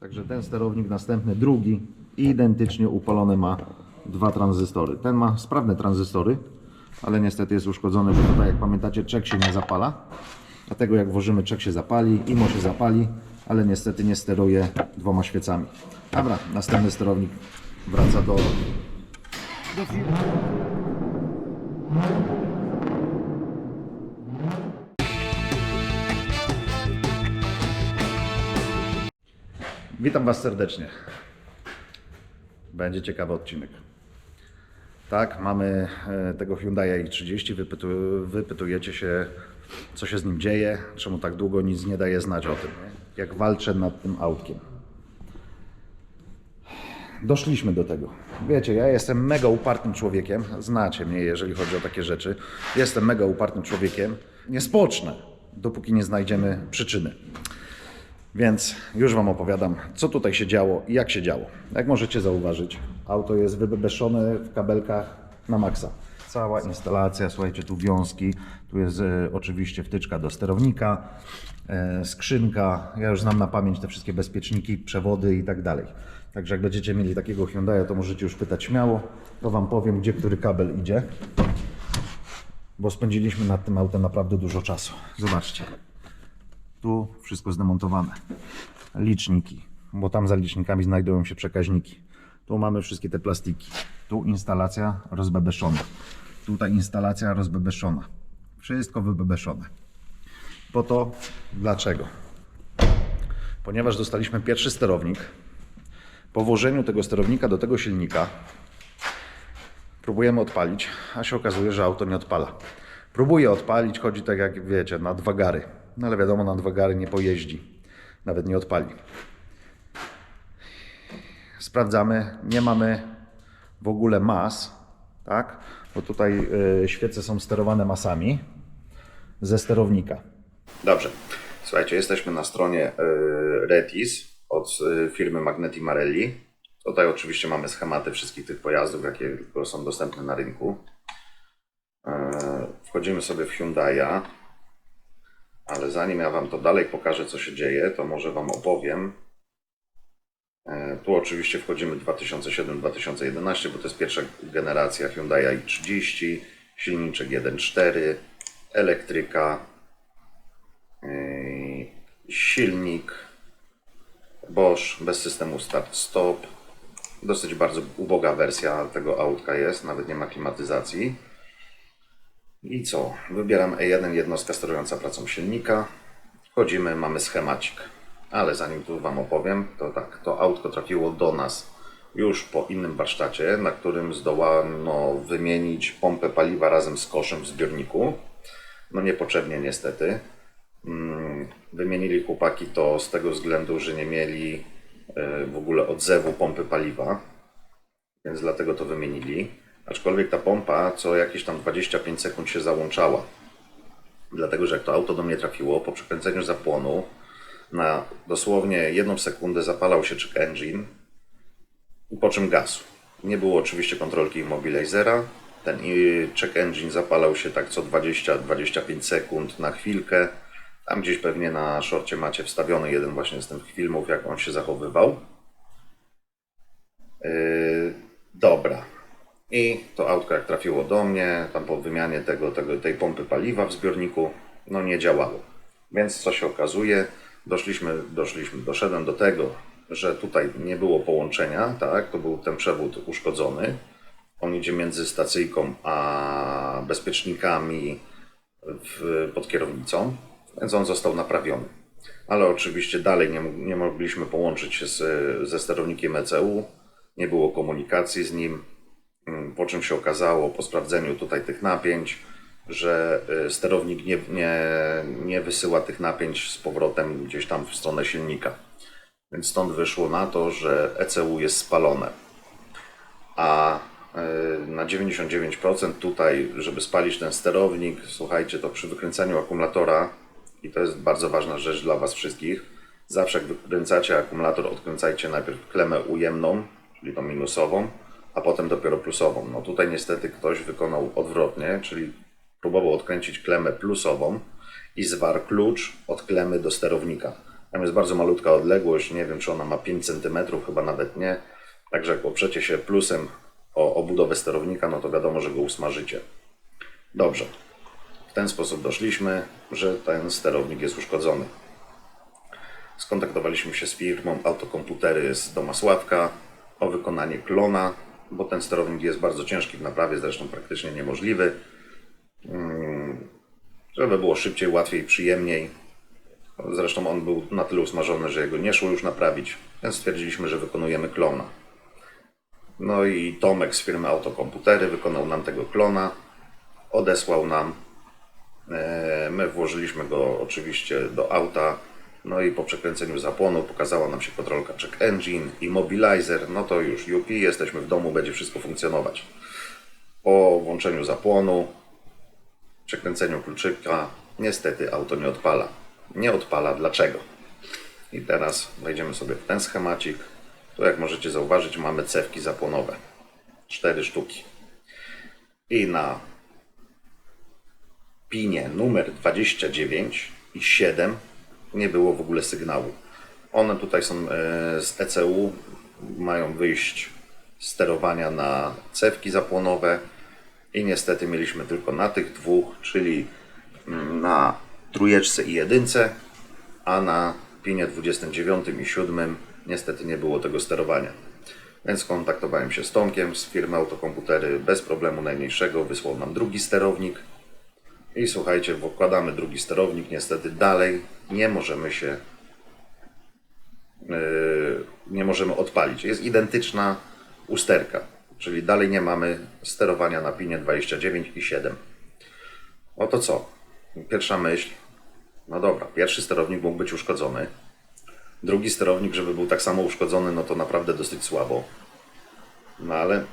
Także ten sterownik następny, drugi, identycznie upalony ma dwa tranzystory. Ten ma sprawne tranzystory, ale niestety jest uszkodzony, bo tutaj jak pamiętacie czek się nie zapala. Dlatego jak włożymy czek się zapali, IMO się zapali, ale niestety nie steruje dwoma świecami. Dobra, następny sterownik wraca do, do. Witam Was serdecznie. Będzie ciekawy odcinek. Tak, mamy e, tego Hyundai i30. Wypytu, wypytujecie się, co się z nim dzieje, czemu tak długo nic nie daje znać o tym. Jak walczę nad tym autkiem. Doszliśmy do tego. Wiecie, ja jestem mega upartym człowiekiem. Znacie mnie, jeżeli chodzi o takie rzeczy. Jestem mega upartym człowiekiem. Nie spocznę, dopóki nie znajdziemy przyczyny. Więc już Wam opowiadam, co tutaj się działo i jak się działo. Jak możecie zauważyć, auto jest wybeszone w kabelkach na maksa. Cała instalacja, słuchajcie, tu wiązki, tu jest e, oczywiście wtyczka do sterownika, e, skrzynka. Ja już znam na pamięć te wszystkie bezpieczniki, przewody i tak dalej. Także jak będziecie mieli takiego Hyundai'a, to możecie już pytać śmiało. To Wam powiem, gdzie który kabel idzie. Bo spędziliśmy nad tym autem naprawdę dużo czasu. Zobaczcie. Tu wszystko zdemontowane. Liczniki, bo tam za licznikami znajdują się przekaźniki. Tu mamy wszystkie te plastiki. Tu instalacja rozbebeszona. Tutaj instalacja rozbebeszona. Wszystko wybebeszone. Po to dlaczego? Ponieważ dostaliśmy pierwszy sterownik. Po włożeniu tego sterownika do tego silnika próbujemy odpalić, a się okazuje, że auto nie odpala. Próbuje odpalić, chodzi tak jak wiecie, na dwa gary. No ale wiadomo, na dwa gary nie pojeździ. Nawet nie odpali. Sprawdzamy, nie mamy w ogóle mas, tak? Bo tutaj y, świece są sterowane masami ze sterownika. Dobrze. Słuchajcie, jesteśmy na stronie y, Retis od y, firmy Magneti Marelli. Tutaj oczywiście mamy schematy wszystkich tych pojazdów, jakie są dostępne na rynku. E, Wchodzimy sobie w Hyundai'a, ale zanim ja Wam to dalej pokażę, co się dzieje, to może Wam opowiem. E, Tu oczywiście wchodzimy 2007-2011, bo to jest pierwsza generacja Hyundai i30, silniczek 1.4, elektryka, yy, silnik Bosch bez systemu start-stop. Dosyć bardzo uboga wersja tego autka jest, nawet nie ma klimatyzacji. I co? Wybieram E1, jednostka sterująca pracą silnika. Wchodzimy, mamy schemacik. Ale zanim tu Wam opowiem, to tak, to autko trafiło do nas już po innym warsztacie, na którym zdołano wymienić pompę paliwa razem z koszem w zbiorniku. No niepotrzebnie niestety. Mm, Wymienili chłopaki to z tego względu, że nie mieli e, w ogóle odzewu pompy paliwa, więc dlatego to wymienili. Aczkolwiek ta pompa co jakieś tam 25 sekund się załączała. Dlatego, że jak to auto do mnie trafiło, po przekręceniu zapłonu na dosłownie jedną sekundę zapalał się check engine, po czym gasł. Nie było oczywiście kontrolki immobilizera. Ten check engine zapalał się tak co 20-25 sekund na chwilkę. Tam gdzieś pewnie na szorcie macie wstawiony jeden właśnie z tych filmów, jak on się zachowywał. Yy, dobra. I to autko jak trafiło do mnie, tam po wymianie tego, tego, tej pompy paliwa w zbiorniku, no nie działało. Więc co się okazuje, doszliśmy, doszliśmy, doszedłem do tego, że tutaj nie było połączenia, tak, to był ten przewód uszkodzony. On idzie między stacyjką a bezpiecznikami w, pod kierownicą, więc on został naprawiony. Ale oczywiście dalej nie, nie mogliśmy połączyć się z, ze sterownikiem ECU, nie było komunikacji z nim, po czym się okazało po sprawdzeniu tutaj tych napięć, że y, sterownik nie, nie, nie wysyła tych napięć z powrotem gdzieś tam w stronę silnika. Więc stąd wyszło na to, że ECU jest spalone. A y, na 99% tutaj, żeby spalić ten sterownik, słuchajcie, to przy wykręcaniu akumulatora, i to jest bardzo ważna rzecz dla Was wszystkich, zawsze jak wykręcacie akumulator, odkręcajcie najpierw klemę ujemną, czyli tą minusową, a potem dopiero plusową. No tutaj niestety ktoś wykonał odwrotnie, czyli próbował odkręcić klemę plusową i zwarł klucz od klemy do sterownika. Tam jest bardzo malutka odległość, nie wiem czy ona ma 5 cm, chyba nawet nie. Także jak oprzecie się plusem o obudowę sterownika, no to wiadomo, że go usmażycie. Dobrze. W ten sposób doszliśmy, że ten sterownik jest uszkodzony. Skontaktowaliśmy się z firmą Autokomputery z Domasławka o wykonanie klona, bo ten sterownik jest bardzo ciężki w naprawie, zresztą praktycznie niemożliwy. Mm, Żeby było szybciej, łatwiej, przyjemniej. Zresztą on był na tyle usmażony, że jego nie szło już naprawić, więc stwierdziliśmy, że wykonujemy klona. No i Tomek z firmy Autokomputery wykonał nam tego klona, odesłał nam. E, My włożyliśmy go oczywiście do auta. No i po przekręceniu zapłonu pokazała nam się kontrolka check engine, immobilizer. No to już UP, jesteśmy w domu, będzie wszystko funkcjonować. Po włączeniu zapłonu, przekręceniu kluczyka, niestety auto nie odpala. Nie odpala dlaczego? I teraz wejdziemy sobie w ten schemacik. Tu jak możecie zauważyć mamy cewki zapłonowe. Cztery sztuki. I na pinie numer 29 i 7 nie było w ogóle sygnału. One tutaj są e, z ECU, mają wyjść sterowania na cewki zapłonowe i niestety mieliśmy tylko na tych dwóch, czyli mm, na trójeczce i jedynce, a na pinie 29 i 7 niestety nie było tego sterowania. Więc kontaktowałem się z Tomkiem z firmy Autokomputery bez problemu najmniejszego, wysłał nam drugi sterownik, i słuchajcie, wkładamy drugi sterownik, niestety dalej nie możemy się yy, nie możemy odpalić. Jest identyczna usterka, czyli dalej nie mamy sterowania na pinie 29 i 7. Oto co? Pierwsza myśl. No dobra, pierwszy sterownik mógł być uszkodzony. Drugi sterownik, żeby był tak samo uszkodzony, no to naprawdę dosyć słabo. No ale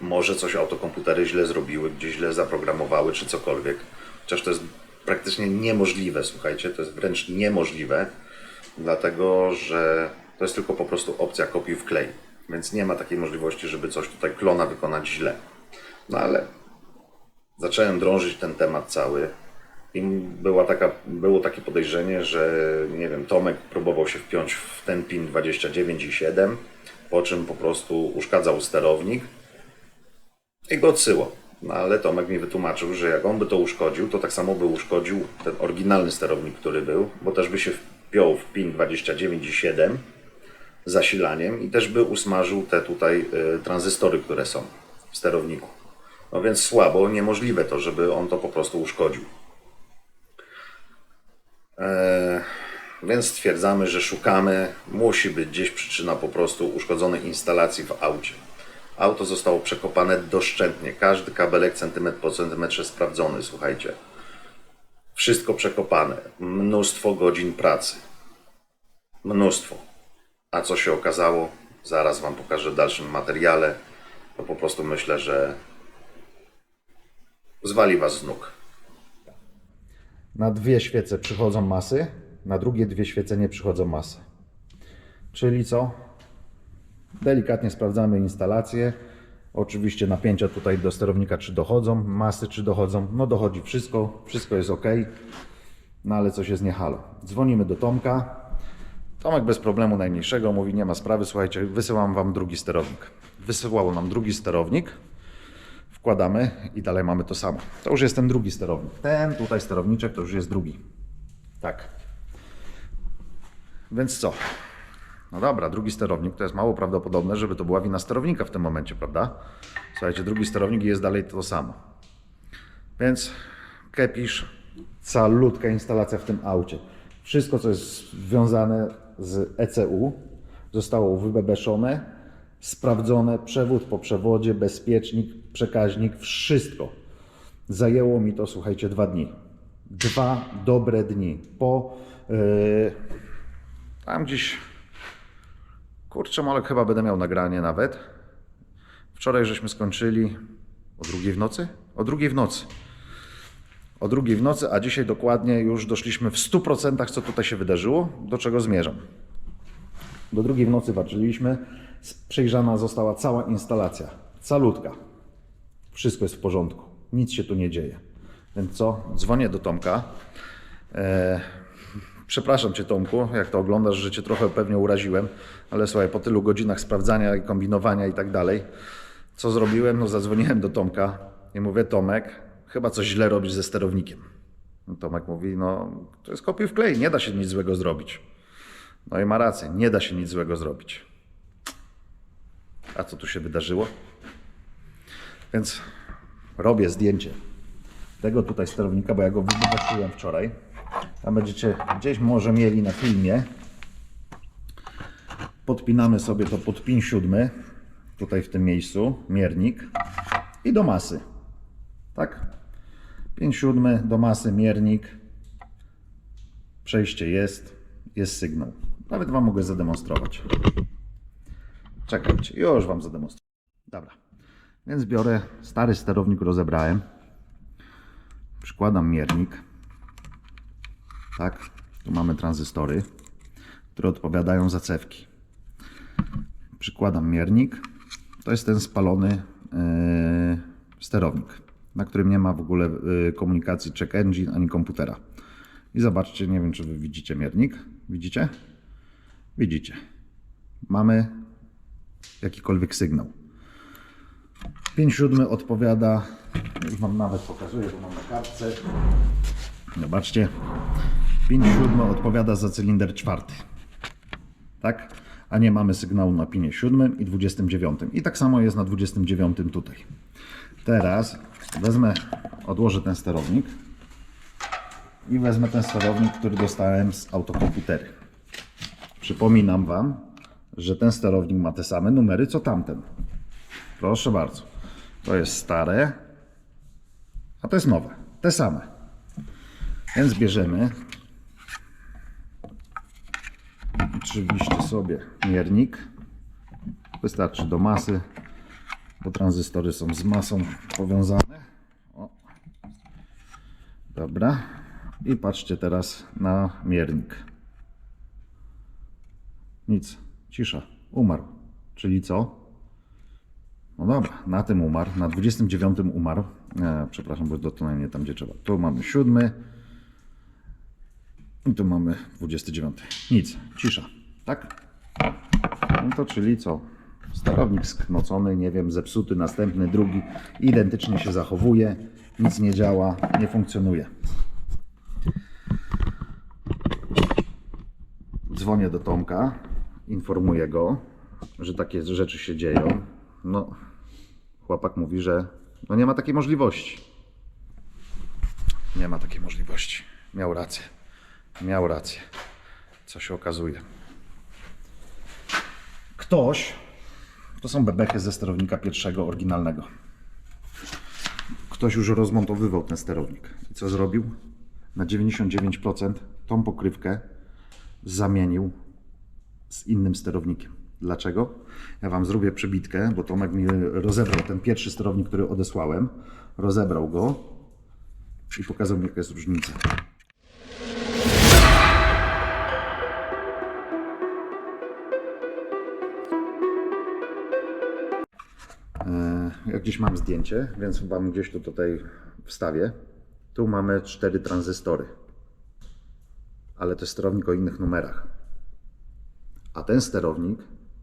może coś autokomputery źle zrobiły, gdzieś źle zaprogramowały, czy cokolwiek. Chociaż to jest praktycznie niemożliwe, słuchajcie, to jest wręcz niemożliwe, dlatego że to jest tylko po prostu opcja kopiuj wklej. Więc nie ma takiej możliwości, żeby coś tutaj klona wykonać źle. No ale zacząłem drążyć ten temat cały i była taka, było takie podejrzenie, że nie wiem, Tomek próbował się wpiąć w ten pin 29 i 7, po czym po prostu uszkadzał sterownik i go odsyłał. No ale Tomek mi wytłumaczył, że jak on by to uszkodził, to tak samo by uszkodził ten oryginalny sterownik, który był, bo też by się wpiął w pin 29 i 7 zasilaniem i też by usmażył te tutaj y, tranzystory, które są w sterowniku. No więc słabo, niemożliwe to, żeby on to po prostu uszkodził. Eee, więc stwierdzamy, że szukamy, musi być gdzieś przyczyna po prostu uszkodzonej instalacji w aucie. Auto zostało przekopane doszczętnie. Każdy kabelek centymetr po centymetrze sprawdzony, słuchajcie. Wszystko przekopane. Mnóstwo godzin pracy. Mnóstwo. A co się okazało? Zaraz Wam pokażę w dalszym materiale. To po prostu myślę, że zwali Was z nóg. Na dwie świece przychodzą masy, na drugie dwie świece nie przychodzą masy. Czyli co? Delikatnie sprawdzamy instalację. Oczywiście napięcia tutaj do sterownika czy dochodzą, masy czy dochodzą. No dochodzi wszystko, wszystko jest ok. No ale coś jest nie halo. Dzwonimy do Tomka. Tomek bez problemu najmniejszego mówi, nie ma sprawy, słuchajcie, wysyłam Wam drugi sterownik. Wysyłało nam drugi sterownik. Wkładamy i dalej mamy to samo. To już jest ten drugi sterownik. Ten tutaj sterowniczek to już jest drugi. Tak. Więc co? No dobra, drugi sterownik to jest mało prawdopodobne, żeby to była wina sterownika w tym momencie, prawda? Słuchajcie, drugi sterownik jest dalej to samo. Więc kepisz, calutka instalacja w tym aucie. Wszystko, co jest związane z ECU, zostało wybebeszone, sprawdzone, przewód po przewodzie, bezpiecznik, przekaźnik, wszystko. Zajęło mi to, słuchajcie, dwa dni. Dwa dobre dni. Po yy, tam gdzieś Kurczę, Molek, chyba będę miał nagranie nawet. Wczoraj żeśmy skończyli o drugiej w nocy? O drugiej w nocy. O drugiej w nocy, a dzisiaj dokładnie już doszliśmy w 100% co tutaj się wydarzyło, do czego zmierzam. Do drugiej w nocy walczyliśmy. Przejrzana została cała instalacja. Calutka. Wszystko jest w porządku. Nic się tu nie dzieje. Więc co? Dzwonię do Tomka. E, Przepraszam Cię Tomku, jak to oglądasz, że Cię trochę pewnie uraziłem, ale słuchaj, po tylu godzinach sprawdzania i kombinowania i tak dalej, co zrobiłem? No zadzwoniłem do Tomka i mówię, Tomek, chyba coś źle robisz ze sterownikiem. No, Tomek mówi, no to jest kopiuj w klej, nie da się nic złego zrobić. No i ma rację, nie da się nic złego zrobić. A co tu się wydarzyło? Więc robię zdjęcie tego tutaj sterownika, bo ja go wybaczyłem wczoraj. Tam będziecie gdzieś może mieli na filmie. Podpinamy sobie to pod pin siódmy, tutaj w tym miejscu, miernik i do masy. Tak? Pin siódmy do masy, miernik. Przejście jest, jest sygnał. Nawet Wam mogę zademonstrować. Czekajcie, już Wam zademonstruję. Dobra, więc biorę stary sterownik, rozebrałem. Przykładam miernik. Tak, tu mamy tranzystory, które odpowiadają za cewki. Przykładam miernik. To jest ten spalony yy, sterownik, na którym nie ma w ogóle yy, komunikacji check engine ani komputera. I zobaczcie, nie wiem czy wy widzicie miernik. Widzicie? Widzicie. Mamy jakikolwiek sygnał. 5 siódmy odpowiada, już Wam nawet pokazuję, bo mam na kartce. Zobaczcie, 5 siódmy odpowiada za cylinder czwarty. Tak? A nie mamy sygnału na pinie 7 i 29. I tak samo jest na 29 tutaj. Teraz wezmę, odłożę ten sterownik i wezmę ten sterownik, który dostałem z autokomputery. Przypominam Wam, że ten sterownik ma te same numery co tamten. Proszę bardzo. To jest stare, a to jest nowe. Te same. Więc bierzemy oczywiście sobie miernik. Wystarczy do masy, bo tranzystory są z masą powiązane. O. Dobra. I patrzcie teraz na miernik. Nic. Cisza. Umarł. Czyli co? No dobra, na tym umarł, na 29 umarł. E, przepraszam, bo dotknąłem nie tam, gdzie trzeba. Tu mamy siódmy i tu mamy 29. Nic, cisza, tak? No to czyli co? Sterownik sknocony, nie wiem, zepsuty, następny, drugi, identycznie się zachowuje, nic nie działa, nie funkcjonuje. Dzwonię do Tomka, informuję go, że takie rzeczy się dzieją. No, chłopak mówi, że no nie ma takiej możliwości. Nie ma takiej możliwości. Miał rację. Miał rację. Co się okazuje. Ktoś, to są bebechy ze sterownika pierwszego, oryginalnego. Ktoś już rozmontowywał ten sterownik. I co zrobił? Na 99% tą pokrywkę zamienił z innym sterownikiem. Dlaczego? Ja Wam zrobię przebitkę, bo Tomek mi rozebrał ten pierwszy sterownik, który odesłałem. Rozebrał go i pokazał mi, jaka jest różnica. Mam zdjęcie, więc Wam gdzieś tu tutaj wstawię. Tu mamy cztery tranzystory, ale to jest sterownik o innych numerach. A ten sterownik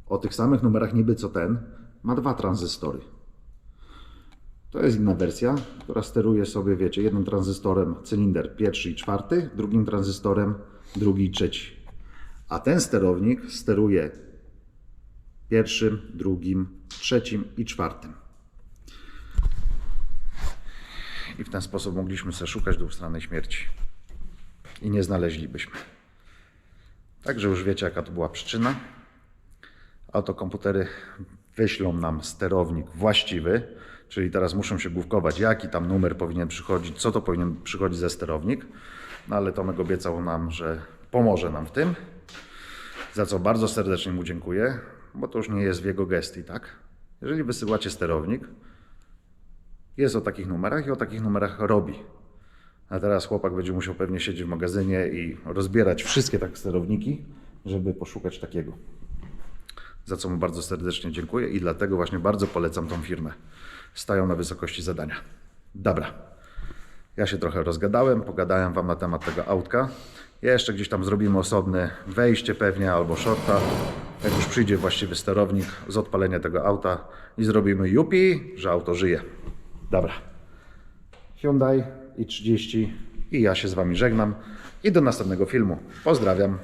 o tych samych numerach niby co ten ma dwa tranzystory. To jest inna wersja, która steruje sobie, wiecie, jednym tranzystorem cylinder pierwszy i czwarty, drugim tranzystorem drugi i trzeci. A ten sterownik steruje pierwszym, drugim, trzecim i czwartym. I w ten sposób mogliśmy sobie szukać dwustronnej śmierci. I nie znaleźlibyśmy. Także już wiecie, jaka to była przyczyna. Autokomputery wyślą nam sterownik właściwy, czyli teraz muszą się główkować, jaki tam numer powinien przychodzić, co to powinien przychodzić ze sterownik. No ale Tomek obiecał nam, że pomoże nam w tym, za co bardzo serdecznie mu dziękuję, bo to już nie jest w jego gestii, tak? Jeżeli wysyłacie sterownik, jest o takich numerach i o takich numerach robi. A teraz chłopak będzie musiał pewnie siedzieć w magazynie i rozbierać wszystkie tak sterowniki, żeby poszukać takiego. Za co mu bardzo serdecznie dziękuję i dlatego właśnie bardzo polecam tą firmę. Stają na wysokości zadania. Dobra. Ja się trochę rozgadałem, pogadałem Wam na temat tego autka. Jeszcze gdzieś tam zrobimy osobne wejście pewnie albo shorta. Jak już przyjdzie właściwy sterownik z odpalenia tego auta i zrobimy jupi, że auto żyje. Dobra. Hyundai i 30 i ja się z Wami żegnam i do następnego filmu. Pozdrawiam.